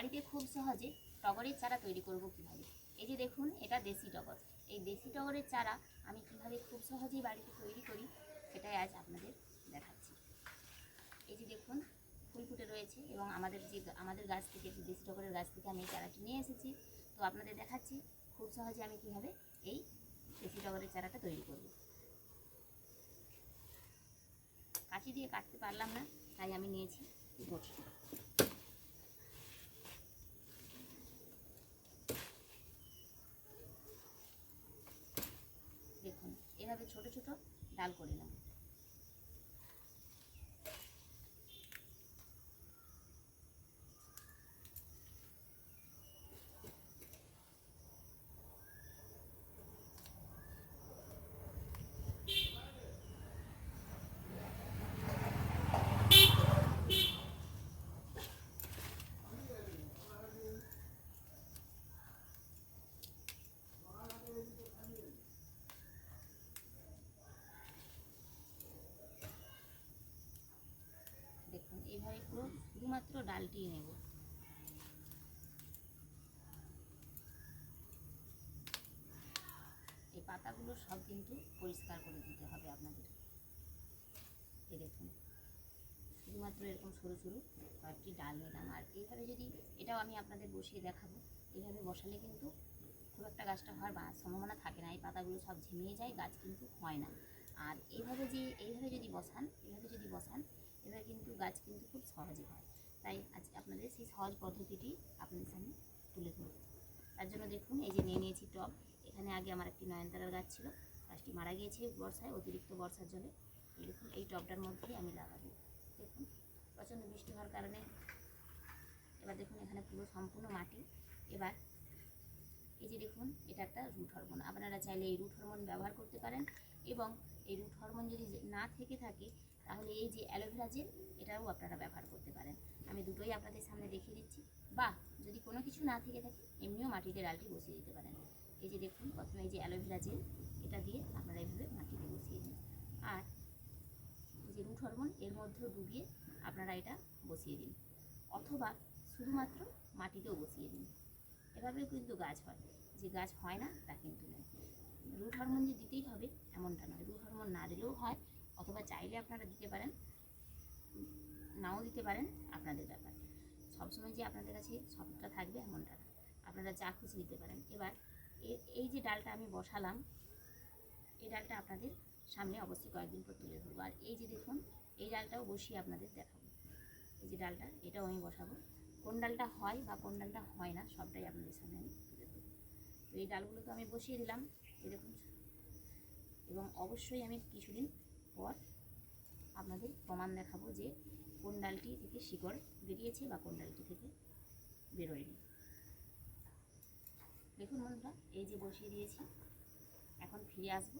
বাড়িতে খুব সহজে টগরের চারা তৈরি করব কীভাবে? এই যে দেখুন, এটা দেশি টগর। এই দেশি টগরের চারা আমি কীভাবে খুব সহজেই বাড়িতে তৈরি করি, সেটাই আজ আপনাদের দেখাচ্ছি। এই যে দেখুন, ফুল ফুটে রয়েছে এবং আমাদের যে আমাদের গাছ থেকে দেশি টগরের গাছ থেকে আমি এই চারাটি নিয়ে এসেছি। তো আপনাদের দেখাচ্ছি খুব সহজে আমি কীভাবে এই দেশি টগরের চারাটা তৈরি করব। কাঁচি দিয়ে কাটতে পারলাম না, তাই আমি নিয়েছি এভাবে ছোট ছোট ডাল করে নিলাম দেখুন এইভাবে পুরো শুধুমাত্র ডালটি নেব। এই পাতাগুলো সব কিন্তু পরিষ্কার করে দিতে হবে আপনাদের। এই দেখুন, শুধুমাত্র এরকম সরু সরু কয়েকটি ডাল নিলাম। আর এইভাবে যদি, এটাও আমি আপনাদের বসিয়ে দেখাবো। এইভাবে বসালে কিন্তু খুব একটা গাছটা হওয়ার সম্ভাবনা থাকে না। এই পাতাগুলো সব ঝিমিয়ে যায়, গাছ কিন্তু হয় না। আর এইভাবে যে, এইভাবে যদি বসান, এইভাবে যদি বসান এভাবে কিন্তু গাছ কিন্তু খুব সহজে হয়। তাই আজ আপনাদের সেই সহজ পদ্ধতিটি আপনাদের সামনে তুলে ধরব। তার জন্য দেখুন, এই যে নিয়ে নিয়েছি টব। এখানে আগে আমার একটি নয়নতারার গাছ ছিল, গাছটি মারা গিয়েছে বর্ষায়, অতিরিক্ত বর্ষার জলে। এই দেখুন, এই টবটার মধ্যেই আমি লাগাবো। দেখুন, প্রচণ্ড বৃষ্টি হওয়ার কারণে এবার দেখুন, এখানে পুরো সম্পূর্ণ মাটি। এবার এই যে দেখুন, এটা একটা রুট হরমোন। আপনারা চাইলে এই রুট হরমোন ব্যবহার করতে পারেন এবং এই রুট হরমোন যদি না থেকে থাকে তাহলে এই যে অ্যালোভেরা জেল, এটাও আপনারা ব্যবহার করতে পারেন। আমি দুটোই আপনাদের সামনে দেখিয়ে দিচ্ছি। বা যদি কোনো কিছু না থেকে থাকে, এমনিও মাটিতে ডালটি বসিয়ে দিতে পারেন। এই যে দেখুন, প্রথমে এই যে অ্যালোভেরা জেল, এটা দিয়ে আপনারা এইভাবে মাটিতে বসিয়ে দিন। আর যে রুট হরমোন, এর মধ্যেও ডুবিয়ে আপনারা এটা বসিয়ে দিন। অথবা শুধুমাত্র মাটিতেও বসিয়ে দিন। এভাবেও কিন্তু গাছ হয়। যে গাছ হয় না, তা কিন্তু নয়। রুট হরমোন যে দিতেই হবে, এমনটা নয়। রুট হরমোন না দিলেও হয় অথবা চাইলে আপনারা দিতে পারেন, নাও দিতে পারেন আপনাদের ব্যাপার। সবসময় যে আপনাদের কাছে সবটা থাকবে এমনটা না। আপনারা যা খুশি দিতে পারেন। এবার এই যে ডালটা আমি বসালাম, এই ডালটা আপনাদের সামনে অবশ্যই কয়েকদিন পর তুলে ধরবো। আর এই যে দেখুন, এই ডালটাও বসিয়ে আপনাদের দেখাবো। এই যে ডালটা, এটাও আমি বসাবো। কোন ডালটা হয় বা কোন ডালটা হয় না, সবটাই আপনাদের সামনে আমি তুলে ধরবো। তো এই ডালগুলো তো আমি বসিয়ে দিলাম দেখুন। এবং অবশ্যই আমি কিছুদিন পর আপনাদের প্রমাণ দেখাবো যে কোন ডালটি থেকে শিকড় বেরিয়েছে বা কোন ডালটি থেকে বেরোয়নি। দেখুন বন্ধুরা, এই যে বসিয়ে দিয়েছি, এখন ফিরে আসব।